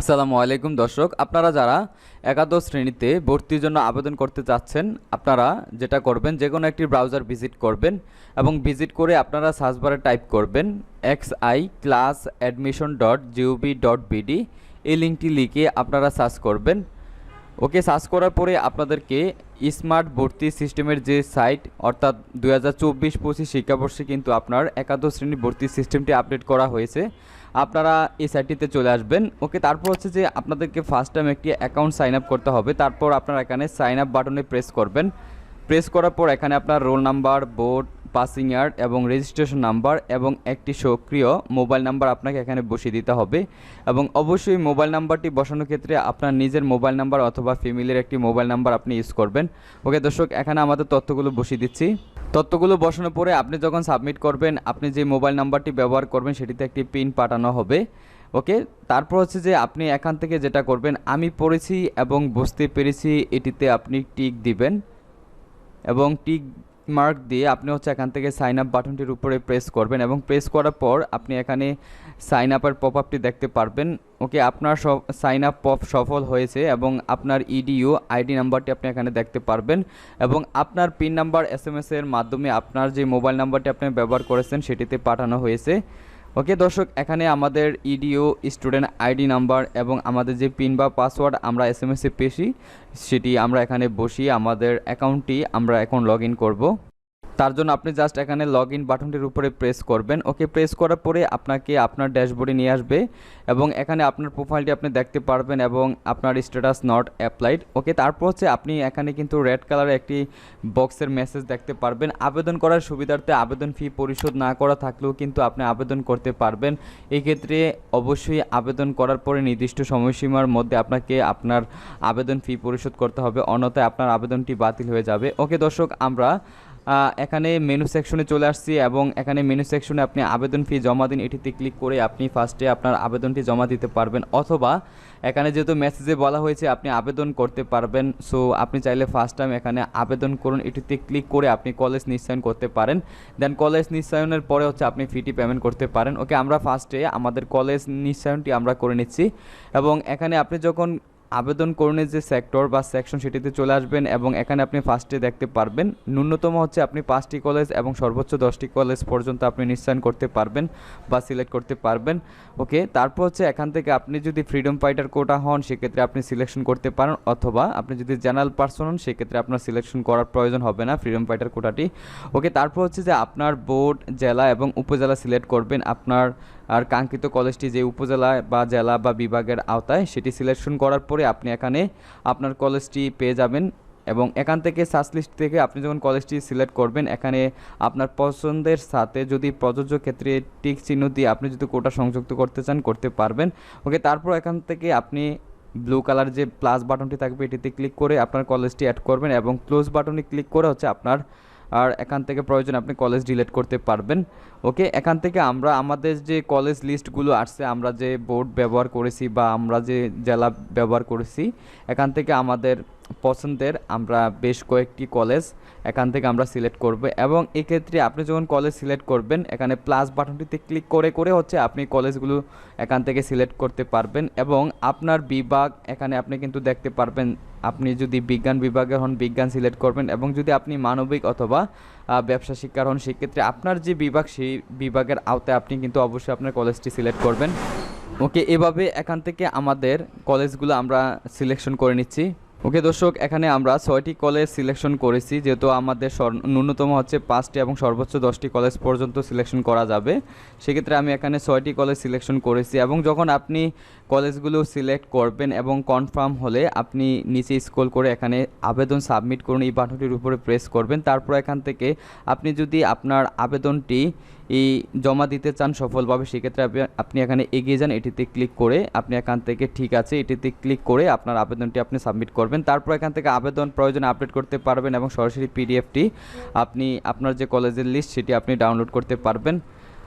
আসসালামু আলাইকুম দর্শক, আপনারা যারা একাদশ শ্রেণীতে ভর্তির জন্য আবেদন করতে চাচ্ছেন, আপনারা যেটা করবেন, যে কোনো একটি ব্রাউজার ভিজিট করবেন এবং ভিজিট করে আপনারা সার্চবারে টাইপ করবেন X I class admission dot GOB dot BD এই লিঙ্কটি লিখে আপনারা সার্চ করবেন। ওকে সার্চ করার পরে আপনাদেরকে স্মার্ট ভর্তি সিস্টেমের যে সাইট, অর্থাৎ দু হাজার চব্বিশ পঁচিশ শিক্ষাবর্ষে কিন্তু আপনার একাদশ শ্রেণি ভর্তি সিস্টেমটি আপডেট করা হয়েছে। আপনারা এই সাইটটিতে চলে আসবেন। ওকে, তারপর হচ্ছে যে আপনাদেরকে ফার্স্ট টাইম একটি অ্যাকাউন্ট সাইন আপ করতে হবে। তারপর আপনারা এখানে সাইন আপ বাটনে প্রেস করবেন। প্রেস করার পর এখানে আপনার roll number board passing year এবং রেজিস্ট্রেশন নাম্বার এবং একটি সক্রিয় মোবাইল নাম্বার আপনাকে এখানে বসিয়ে দিতে হবে এবং অবশ্যই মোবাইল নাম্বারটি বসানোর ক্ষেত্রে আপনার নিজের মোবাইল নাম্বার অথবা ফ্যামিলির একটি মোবাইল নাম্বার আপনি ইউজ করবেন। ওকে দর্শক, এখানে আমাদের তথ্যগুলো বসিয়ে দিচ্ছি। তথ্যগুলো বসানোর পরে আপনি যখন সাবমিট করবেন, আপনি যে মোবাইল নাম্বারটি ব্যবহার করবেন, সেটিতে একটি পিন পাঠানো হবে। ওকে তারপর হচ্ছে যে আপনি এখান থেকে যেটা করবেন, আমি পড়েছি এবং বুঝতে পেরেছি, এটিতে আপনি টিক দিবেন এবং টিক মার্ক দিয়ে আপনি হচ্ছে এখান থেকে সাইন আপ বাটনটির উপরে প্রেস করবেন এবং প্রেস করার পর আপনি এখানে সাইন আপের পপ আপটি দেখতে পারবেন। ওকে আপনার সাইন আপ পপ সফল হয়েছে এবং আপনার ইডিও আইডি নাম্বারটি আপনি এখানে দেখতে পারবেন এবং আপনার পিন নাম্বার এস এম এর মাধ্যমে আপনার যে মোবাইল নাম্বারটি আপনি ব্যবহার করেছেন সেটিতে পাঠানো হয়েছে। ওকে, দর্শক, এখানে আমাদের ইডিও স্টুডেন্ট আইডি নাম্বার এবং আমাদের যে পিন বা পাসওয়ার্ড আমরা এস এম এসে পেশি, সেটি আমরা এখানে বসিয়ে আমাদের অ্যাকাউন্টটি আমরা এখন লগ ইন করব। তার জন্য আপনি জাস্ট এখানে লগ ইন বাটনটির উপরে প্রেস করবেন। ওকে প্রেস করার পরে আপনাকে আপনার ড্যাশবোর্ডে নিয়ে আসবে এবং এখানে আপনার প্রোফাইলটি আপনি দেখতে পারবেন এবং আপনার স্ট্যাটাস নট অ্যাপ্লাইড ওকে, তারপর হচ্ছে আপনি এখানে কিন্তু রেড কালারের একটি বক্সের মেসেজ দেখতে পারবেন। আবেদন করার সুবিধার্থে আবেদন ফি পরিশোধ না করা থাকলেও কিন্তু আপনি আবেদন করতে পারবেন। এই ক্ষেত্রে অবশ্যই আবেদন করার পরে নির্দিষ্ট সময়সীমার মধ্যে আপনাকে আপনার আবেদন ফি পরিশোধ করতে হবে। অন্যথায় আপনার আবেদনটি বাতিল হয়ে যাবে। ওকে, দর্শক, আমরা এখানে মেনু সেকশনে চলে আসছি এবং এখানে মেনু সেকশনে আপনি আবেদন ফি জমা দিন। এটিতে ক্লিক করে আপনি ফার্স্টে আপনার আবেদনটি জমা দিতে পারবেন অথবা এখানে যেহেতু মেসেজে বলা হয়েছে আপনি আবেদন করতে পারবেন সো আপনি চাইলে ফার্স্ট টাইম এখানে আবেদন করুন। এটিতে ক্লিক করে আপনি কলেজ নিশ্চয়ন করতে পারেন। দেন কলেজ নিশ্চয়নের পরে হচ্ছে আপনি ফিটি পেমেন্ট করতে পারেন। ওকে আমরা ফার্স্টে আমাদের কলেজ নিশ্চয়নটি আমরা করে নিচ্ছি এবং এখানে আপনি যখন আবেদন করণের যে সেক্টর বা সেকশন সেটিতে চলে আসবেন এবং এখানে আপনি ফার্স্টে দেখতে পারবেন। ন্যূনতম হচ্ছে আপনি পাঁচটি কলেজ এবং সর্বোচ্চ দশটি কলেজ পর্যন্ত আপনি নিশ্চয়ন করতে পারবেন বা সিলেক্ট করতে পারবেন। ওকে তারপর হচ্ছে এখান থেকে আপনি যদি ফ্রিডম ফাইটার কোটা হন, সেক্ষেত্রে আপনি সিলেকশন করতে পারেন অথবা আপনি যদি জেনারেল পার্সন হন, সেক্ষেত্রে আপনার সিলেকশন করার প্রয়োজন হবে না ফ্রিডম ফাইটার কোটাটি ওকে তারপর হচ্ছে যে আপনার বোর্ড জেলা এবং উপজেলা সিলেক্ট করবেন। আপনার আর কাঙ্ক্ষিত কলেজটি যে উপজেলা বা জেলা বা বিভাগের আওতায়, সেটি সিলেকশন করার পরে আপনি এখানে আপনার কলেজটি পেয়ে যাবেন এবং এখান থেকে সার্চ লিস্ট থেকে আপনি যখন কলেজটি সিলেক্ট করবেন, এখানে আপনার পছন্দের সাথে যদি প্রযোজ্য ক্ষেত্রে টিক চিহ্ন দিয়ে আপনি যদি কোটা সংযুক্ত করতে চান, করতে পারবেন। ওকে তারপর এখান থেকে আপনি ব্লু কালার যে প্লাস বাটনটি থাকবে, এটিতে ক্লিক করে আপনার কলেজটি অ্যাড করবেন এবং ক্লোজ বাটনে ক্লিক করে হচ্ছে আপনার আর এখান থেকে প্রয়োজন আপনি কলেজ ডিলেট করতে পারবেন। ওকে এখান থেকে আমরা, আমাদের যে কলেজ লিস্টগুলো আসছে, আমরা যে বোর্ড ব্যবহার করেছি বা আমরা যে জেলা ব্যবহার করেছি, এখান থেকে আমাদের পছন্দের আমরা বেশ কয়েকটি কলেজ এখান থেকে আমরা সিলেক্ট করব এবং এক্ষেত্রে আপনি যখন কলেজ সিলেক্ট করবেন, এখানে প্লাস বাটনটিতে ক্লিক করে করে হচ্ছে আপনি কলেজগুলো এখান থেকে সিলেক্ট করতে পারবেন এবং আপনার বিভাগ এখানে আপনি কিন্তু দেখতে পারবেন, আপনি যদি বিজ্ঞান বিভাগের হন, বিজ্ঞান সিলেক্ট করবেন এবং যদি আপনি মানবিক অথবা ব্যবসা শিক্ষার হন, সেক্ষেত্রে আপনার যে বিভাগ, সেই বিভাগের আওতায় আপনি কিন্তু অবশ্যই আপনার কলেজটি সিলেক্ট করবেন। ওকে এভাবে এখান থেকে আমাদের কলেজগুলো আমরা সিলেকশন করে নিচ্ছি। ওকে দর্শক, এখানে আমরা ছয়টি কলেজ সিলেকশন করেছি, যেহেতু আমাদের ন্যূনতম হচ্ছে পাঁচটি এবং সর্বোচ্চ দশটি কলেজ পর্যন্ত সিলেকশন করা যাবে। সেক্ষেত্রে আমি এখানে ছয়টি কলেজ সিলেকশন করেছি এবং যখন আপনি কলেজগুলো সিলেক্ট করবেন এবং কনফার্ম হলে আপনি নিচে স্ক্রল করে এখানে আবেদন সাবমিট করুন, এই বাটনটির উপরে প্রেস করবেন। তারপর এখান থেকে আপনি যদি আপনার আবেদনটি জমা দিতে চান সফলভাবে, সেক্ষেত্রে আপনি- আপনি এখানে এগিয়ে যান, এটিতে ক্লিক করে আপনি এখান থেকে ঠিক আছে, এটিতে ক্লিক করে আপনার আবেদনটি আপনি সাবমিট করবেন। তারপর এখান থেকে আবেদন প্রয়োজনে আপডেট করতে পারবেন এবং সরাসরি পিডিএফটি আপনি, আপনার যে কলেজের লিস্ট, সেটি আপনি ডাউনলোড করতে পারবেন।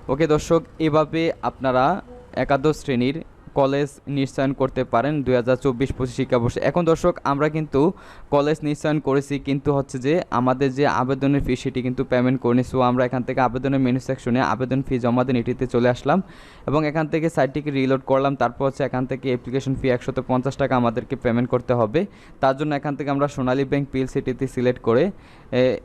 ওকে দর্শক, এভাবে আপনারা একাদশ শ্রেণির কলেজ নিশ্চয়ন করতে পারেন দুই হাজার চব্বিশ পঁচিশ শিক্ষাবর্ষে। এখন দর্শক, আমরা কিন্তু কলেজ নিশ্চয়ন করেছি, কিন্তু হচ্ছে যে আমাদের যে আবেদনের ফি সেটি কিন্তু পেমেন্ট করিনি। সো আমরা এখান থেকে আবেদনের মেনু সেকশনে আবেদন ফি জমা দিন এটিতে চলে আসলাম এবং এখান থেকে সাইটটিকে রিলোড করলাম। তারপর হচ্ছে এখান থেকে অ্যাপ্লিকেশন ফি একশত পঞ্চাশ টাকা আমাদেরকে পেমেন্ট করতে হবে। তার জন্য এখান থেকে আমরা সোনালী ব্যাংক পিল সিটিতে সিলেক্ট করে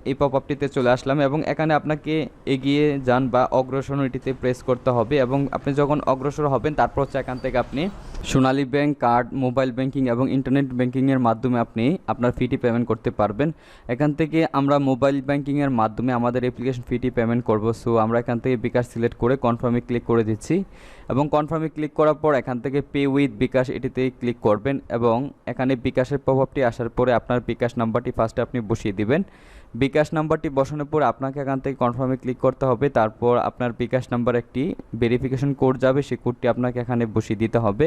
এই পপ আপটিতে চলে আসলাম এবং এখানে আপনাকে এগিয়ে যান বা অগ্রসর এটিতে প্রেস করতে হবে এবং আপনি যখন অগ্রসর হবেন, তারপর হচ্ছে এখান থেকে আপনি Sonali bank card, mobile banking এবং ইন্টারনেট ব্যাংকিংয়ের মাধ্যমে আপনি আপনার ফিটি পেমেন্ট করতে পারবেন। এখান থেকে আমরা মোবাইল ব্যাংকিংয়ের মাধ্যমে আমাদের অ্যাপ্লিকেশন ফিটি পেমেন্ট করব। সো আমরা এখান থেকে বিকাশ সিলেক্ট করে কনফার্মে ক্লিক করে দিচ্ছি এবং কনফার্মে ক্লিক করার পর এখান থেকে পে উইথ বিকাশ এটিতে ক্লিক করবেন এবং এখানে বিকাশের প্রভাবটি আসার পরে আপনার বিকাশ নাম্বারটি ফার্স্টে আপনি বসিয়ে দিবেন। বিকাশ নাম্বারটি বসানোর পর আপনাকে এখান থেকে কনফার্মে ক্লিক করতে হবে। তারপর আপনার বিকাশ নাম্বার একটি ভেরিফিকেশন কোড যাবে, সেই কোডটি আপনাকে এখানে বসিয়ে দিতে হবে।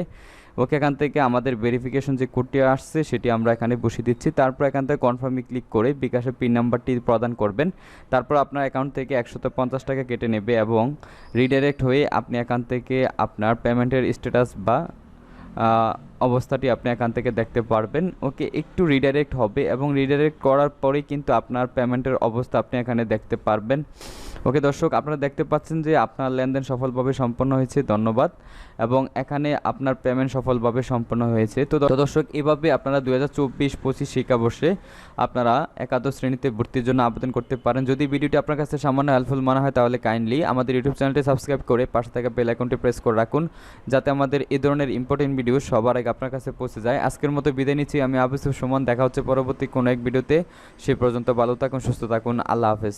ওকে, এখান থেকে আমাদের ভেরিফিকেশন যে কোডটি আসছে, সেটি আমরা এখানে বসিয়ে দিচ্ছি। তারপর এখান থেকে কনফার্মে ক্লিক করে বিকাশের পিন নাম্বারটি প্রদান করবেন। তারপর আপনার অ্যাকাউন্ট থেকে একশত পঞ্চাশ টাকা কেটে নেবে এবং রিডাইরেক্ট হয়ে আপনি এখান থেকে আপনার পেমেন্টের স্ট্যাটাস বা অবস্থাটি আপনি এখান থেকে দেখতে পারবেন। ওকে, একটু রিডাইরেক্ট হবে এবং রিডাইরেক্ট করার পরেই কিন্তু আপনার পেমেন্টের অবস্থা আপনি এখানে দেখতে পারবেন। ওকে, দর্শক, আপনারা দেখতে পাচ্ছেন যে আপনার লেনদেন সফলভাবে সম্পন্ন হয়েছে, ধন্যবাদ। এবং এখানে আপনার পেমেন্ট সফলভাবে সম্পন্ন হয়েছে। তো দর্শক, এভাবে আপনারা দু হাজার চব্বিশ পঁচিশ শিক্ষাবর্ষে আপনারা একাদশ শ্রেণীতে ভর্তির জন্য আবেদন করতে পারেন। যদি ভিডিওটি আপনার কাছে সামান্য হেল্পফুল মনে হয়, তাহলে কাইন্ডলি আমাদের ইউটিউব চ্যানেলটি সাবস্ক্রাইব করে পাশে থাকা বেল আইকনটি প্রেস করে রাখুন, যাতে আমাদের এই ধরনের ইম্পর্টেন্ট ভিডিও সবার আগে আপনার কাছে পৌঁছে যায়। আজকের মতো বিদায় নিচ্ছি। আমি আবিসুর সুমন দেখা হচ্ছে পরবর্তী কোনো এক ভিডিওতে। সে পর্যন্ত ভালো থাকুন, সুস্থ থাকুন। আল্লাহ হাফেজ।